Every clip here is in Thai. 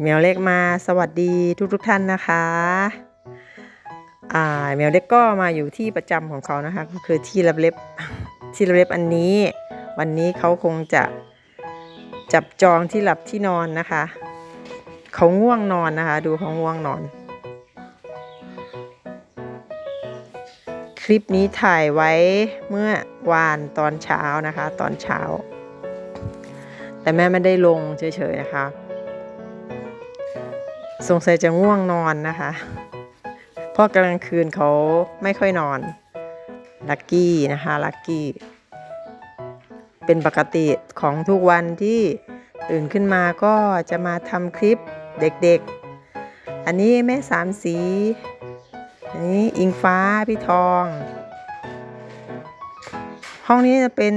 เมียวเล็กมาสวัสดีทุกทุกท่านนะคะอ่าเมียวเล็กก็มาอยู่ที่ประจำของเขานะคะก็คือที่รับเล็บที่รับเล็บอันนี้ วันนี้เขาคงจะจับจองที่หลับที่นอนนะคะเขาง่วงนอนนะคะ ดูเขาง่วงนอน คลิปนี้ถ่ายไว้เมื่อวานตอนเช้านะคะ ตอนเช้า แต่แม่ไม่ได้ลงเฉยๆนะคะ สงสัยจะง่วงนอนนะคะเพราะกลางคืนเขาไม่ค่อยนอน ลักกี้นะคะ ลักกี้ เป็นปกติของทุกวันที่ตื่นขึ้นมาก็จะมาทำคลิปเด็กๆ อันนี้แม่สามสี อันนี้อิงฟ้าพี่ทอง ห้องนี้จะเป็น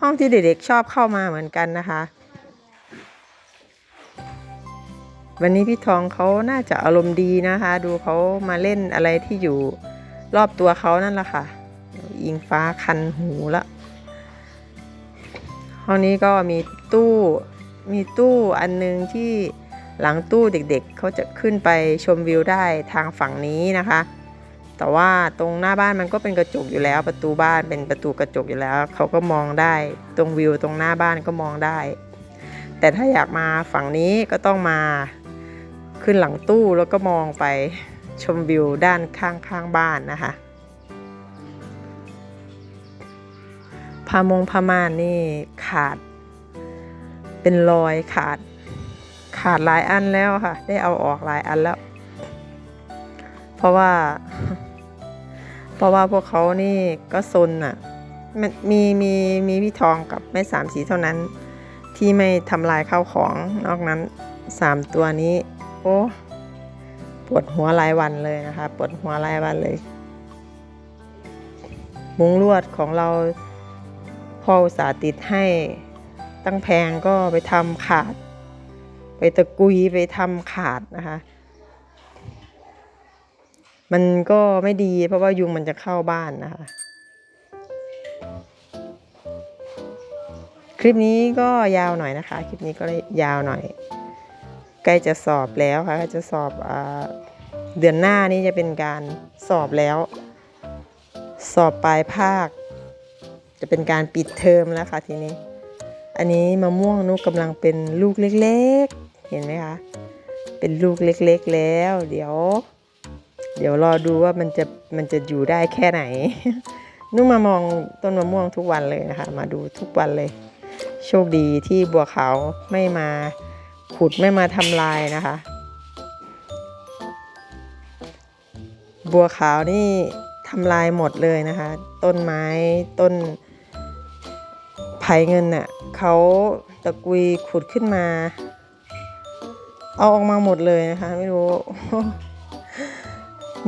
ห้องที่เด็กๆชอบเข้ามาเหมือนกันนะคะ วันนี้พี่ทองเขาน่าจะอารมณ์ดีนะคะ ดูเขามาเล่นอะไรที่อยู่รอบตัวเขานั่นแหละค่ะ อิงฟ้าคันหูละห้องนี้ก็มีตู้มีตู้อันหนึงที่หลังตู้เด็กๆเขาจะขึ้นไปชมวิวได้ทางฝั่งนี้นะคะ แต่ว่าตรงหน้าบ้านมันก็เป็นกระจกอยู่แล้ว ประตูบ้านเป็นประตูกระจกอยู่แล้วเขาก็มองได้ตรงวิวตรงหน้าบ้านก็มองได้ แต่ถ้าอยากมาฝั่งนี้ก็ต้องมา ขึ้นหลังตู้แล้วก็มองไปชมวิวด้านข้างข้างบ้านนะคะพามงพม่านนี่ขาด เป็นรอยขาด ขาดหลายอันแล้วค่ะ ได้เอาออกหลายอันแล้ว เพราะว่า เพราะว่าพวกเขานี่ก็ซนอะมันมีมีมีพี่ทองกับแม่สามสีเท่านั้น ที่ไม่ทำลายข้าวของนอกนั้นสามตัวนี้ โอ้ปวดหัวรายวันเลยนะคะปวดหัวรายวันเลยมุ้งลวดของเราพ่ออุตสาติดให้ตั้งแพงก็ไปทำขาด ไปตะกุยไปทำขาดนะคะ มันก็ไม่ดีเพราะว่ายุงมันจะเข้าบ้านนะคะ คลิปนี้ก็ยาวหน่อยนะคะ คลิปนี้ก็ยาวหน่อย ใกล้จะสอบแล้วค่ะใกล้จะสอบอเดือนหน้านี้จะเป็นการสอบแล้ว สอบปลายภาค จะเป็นการปิดเทอมแล้วค่ะทีนี้ อันนี้มะม่วงนุกกำลังเป็นลูกเล็กๆ เห็นไหมคะเป็นลูกเล็กๆแล้ว เดี๋ยว เดี๋ยวรอดูว่ามันจะมันจะอยู่ได้แค่ไหน นุ่มมามองต้นมะม่วงทุกวันเลยนะคะ มาดูทุกวันเลย โชคดีที่บัวขาวไม่มา ขุดไม่มาทำลายนะคะ บัวขาวนี่ทำลายหมดเลยนะคะ ต้นไม้ต้นไผ่เงินน่ะเขาตะกุยขุดขึ้นมา เอาออกมาหมดเลยนะคะ ไม่รู้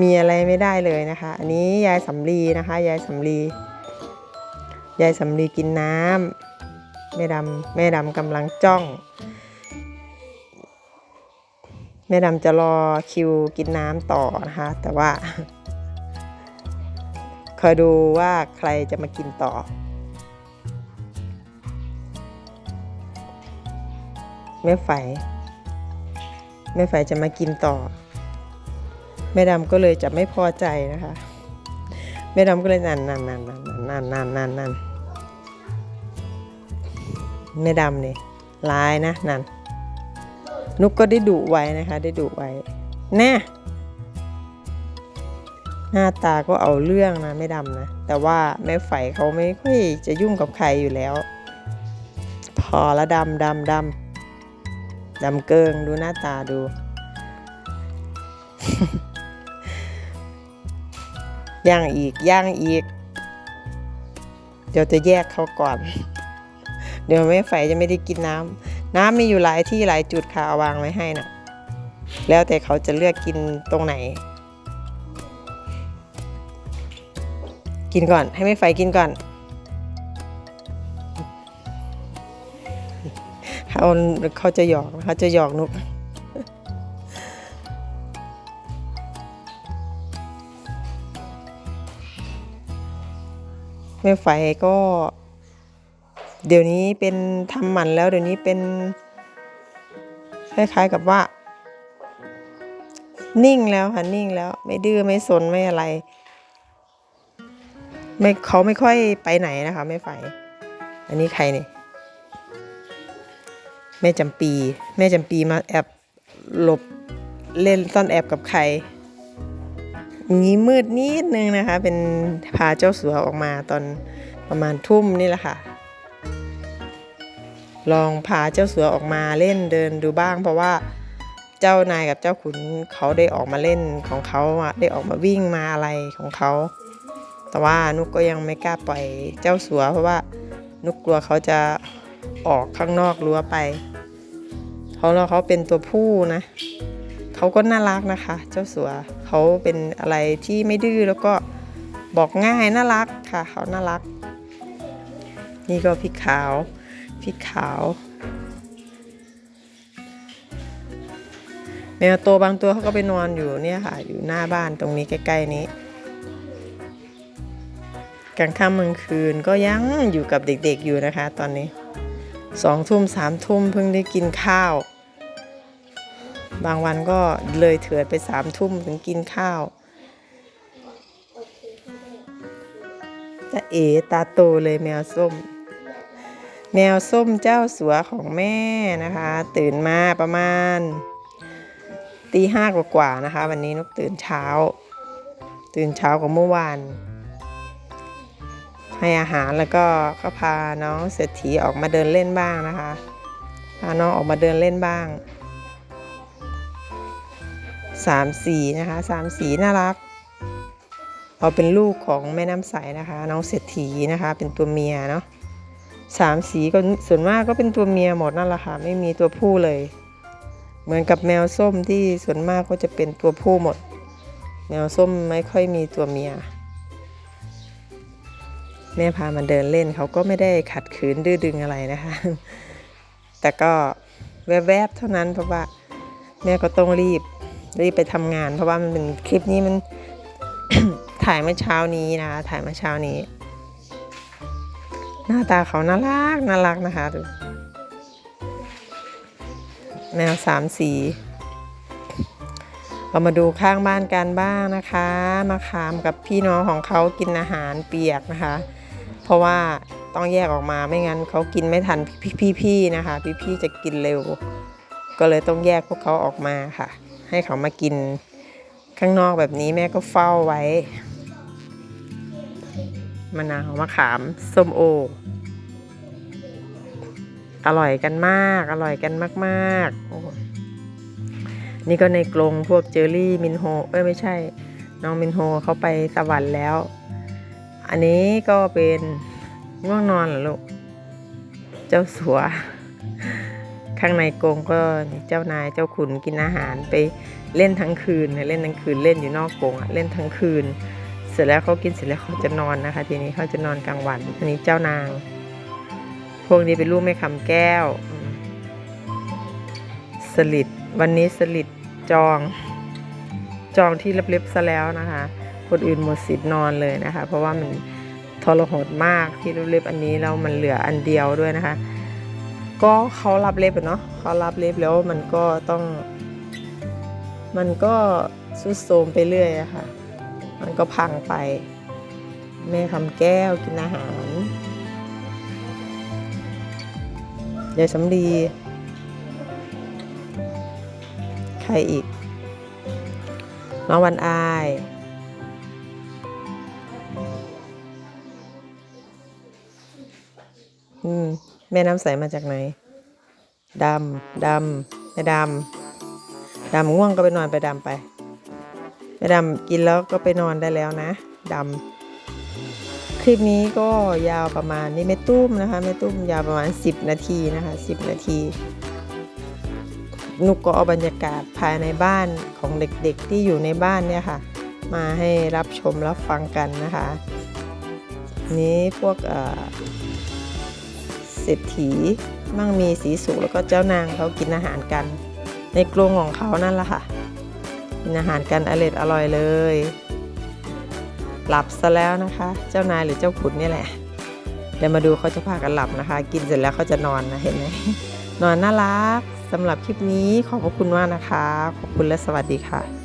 มีอะไรไม่ได้เลยนะคะ อันนี้ยายสำลีนะคะ ยายสำลียายสำลีกินน้ำแม่ดำแม่ดำกำลังจ้อง แม่ดำจะรอคิวกินน้ำต่อนะคะ แต่ว่าคอยดูว่าใครจะมากินต่อ แม่ไฝแม่ไฝจะมากินต่อ แม่ดำก็เลยจะไม่พอใจนะคะ แม่ดำก็เลยนั่นนั่นนั่นนั่นนั่นนั่นนั่นแม่ดำเนี่ยร้ายนะนั่น นุกก็ได้ดุไว้นะคะได้ดุไว้ แน่ หน้าตาก็เอาเรื่องนะไม่ดำนะ แต่ว่าแม่ไฝเขาไม่ค่อยจะยุ่งกับใครอยู่แล้ว พอละดำดำดำดำเกิงดูหน้าตาดู ย่างอีกย่างอีก เดี๋ยวจะแยกเขาก่อน เดี๋ยวแม่ไฝจะไม่ได้กินน้ำ น้ำมีอยู่หลายที่หลายจุดค่ะเอาวางไว้ให้นะแล้วแต่เขาจะเลือกกินตรงไหน กินก่อนให้แม่ไฝกินก่อนเขาเขาจะหยอกเขาจะหยอกนุกแม่ไฝก็ เดี๋ยวนี้เป็นทำหมันแล้วเดี๋ยวนี้เป็นคล้ายๆกับว่า นิ่งแล้วค่ะนิ่งแล้ว ไม่ดื้อไม่สนไม่อะไรไม่เขาไม่ค่อยไปไหนนะคะ ไม่ไฟอันนี้ใครเนี่ยแม่จำปี แม่จำปีมาแอบหลบเล่นซ่อนแอบกับใครงี้มืดนิดนึงนะคะ เป็นพาเจ้าสัวออกมาตอนประมาณทุ่มนี่แหละค่ะ ลองพาเจ้าเสือออกมาเล่นเดินดูบ้าง เพราะว่าเจ้านายกับเจ้าขุนเขาได้ออกมาเล่นของเขาได้ออกมาวิ่งมาอะไรของเขา แต่ว่านุกก็ยังไม่กล้าปล่อยเจ้าเสัวเพราะว่านุกกลัวเขาจะออกข้างนอกรั้วไปเขาแล้วเขาเป็นตัวผู้นะเขาก็น่ารักนะคะ เจ้าสัวเขาเป็นอะไรที่ไม่ดื้อแล้วก็บอกง่ายน่ารักค่ะเขาน่ารัก นี่ก็พริกขาว พริกขาว แมวตัวบางตัวเขาก็ไปนอนอยู่เนี่ยค่ะ อยู่หน้าบ้านตรงนี้ใกล้ ๆ นี้กลางค่ำกลางคืนก็ยังอยู่กับเด็กๆอยู่นะคะ ตอนนี้สองทุ่มสามทุ่มเพิ่งได้กินข้าว บางวันก็เลยเถิดไปสามทุ่มถึงกินข้าวจะเอตาโตเลยแมวส้ม แมวส้มเจ้าสัวของแม่นะคะ ตื่นมาประมาณตีห้ากว่าๆนะคะ วันนี้นกตื่นเช้า ตื่นเช้ากว่าเมื่อวานให้อาหารแล้วก็ก็พาน้องเศรษฐีออกมาเดินเล่นบ้างนะคะพาน้องออกมาเดินเล่นบ้างสามสีนะคะสามสีน่ารักเอาเป็นลูกของแม่น้ำใสนะคะ น้องเศรษฐีนะคะ เป็นตัวเมียเนาะ สามสีก็ส่วนมากก็เป็นตัวเมียหมดนั่นแหละค่ะไม่มีตัวผู้เลย เหมือนกับแมวส้มที่ส่วนมากก็จะเป็นตัวผู้หมด แมวส้มไม่ค่อยมีตัวเมีย แม่พามันเดินเล่นเขาก็ไม่ได้ขัดขืนดื้อดึงอะไรนะคะ แต่ก็แวบๆเท่านั้นเพราะว่าแม่ก็ต้องรีบรีบไปทำงาน เพราะว่ามันเป็นคลิปนี้มันถ่ายเมื่อเช้านี้นะถ่ายเมื่อเช้านี้ น้าตาเขาน่ารักน่ารักนะคะดูแมวสามสีเรามาดูข้างบ้านกันบ้างนะคะมาขามกับพี่น้องของเขากินอาหารเปียกนะคะ เพราะว่าต้องแยกออกมาไม่งั้นเขากินไม่ทันพี่ๆนะคะ พี่ๆจะกินเร็ว ก็เลยต้องแยกพวกเขาออกมาค่ะ ให้เขามากินข้างนอกแบบนี้แม่ก็เฝ้าไว้ มะนาวมะขามส้มโอ อร่อยกันมาก อร่อยกันมากๆโอ้นี่ก็ในกรงพวกเจอรี่มินโฮเอ้ยไม่ใช่ น้องมินโฮเขาไปสวรรค์แล้ว อันนี้ก็เป็นง่วงนอนเหรอลูก เจ้าสัว ข้างในกรงก็เจ้านายเจ้าขุนกินอาหารไปเล่นทั้งคืน เล่นทั้งคืนเล่นอยู่นอกกรงอะเล่นทั้งคืน เสร็จแล้วเขากินเสร็จแล้วเขาจะนอนนะคะ ทีนี้เขาจะนอนกลางวัน อันนี้เจ้านาง พวกนี้เป็นลูกแม่คำแก้ว สลิด วันนี้สลิดจอง จองที่เล็บๆซะแล้วนะคะ คนอื่นหมดสิทธิ์นอนเลยนะคะ เพราะว่ามันทรหดมากที่เล็บอันนี้แล้วมันเหลืออันเดียวด้วยนะคะ ก็เขารับเล็บเนาะเขารับเล็บแล้วมันก็ต้อง มันก็สุดโทมไปเรื่อยอะค่ะ มันก็พังไป แม่คำแก้วกินอาหารยายสำลีใครอีกน้องวันอายอืมแม่น้ำใสมาจากไหนดำดำแม่ดำดำง่วงก็ไปนอนไปดำไป แม่ดำกินแล้วก็ไปนอนได้แล้วนะดำคลิปนี้ก็ยาวประมาณนี้แม่ตุ้มนะคะแม่ตุ้มยาวประมาณ 10 นาทีนะคะ10 นาทีนุกก็เอาบรรยากาศภายในบ้านของเด็กๆที่อยู่ในบ้านเนี่ยค่ะ มาให้รับชมรับฟังกันนะคะ นี้พวกเอ่อเศรษฐีมั่งมีสีสุขแล้วก็เจ้านางเขากินอาหารกัน ในกรงของเขานั่นแหละค่ะ กินอาหารกันอร่อยอร่อยเลย หลับซะแล้วนะคะ เจ้านายหรือเจ้าขุนนี่แหละเดี๋ยวมาดูเขาจะพากันหลับนะคะ กินเสร็จแล้วเขาจะนอนนะเห็นไหมนอนน่ารักสำหรับคลิปนี้ขอบพระคุณมากนะคะ ขอบคุณและสวัสดีค่ะ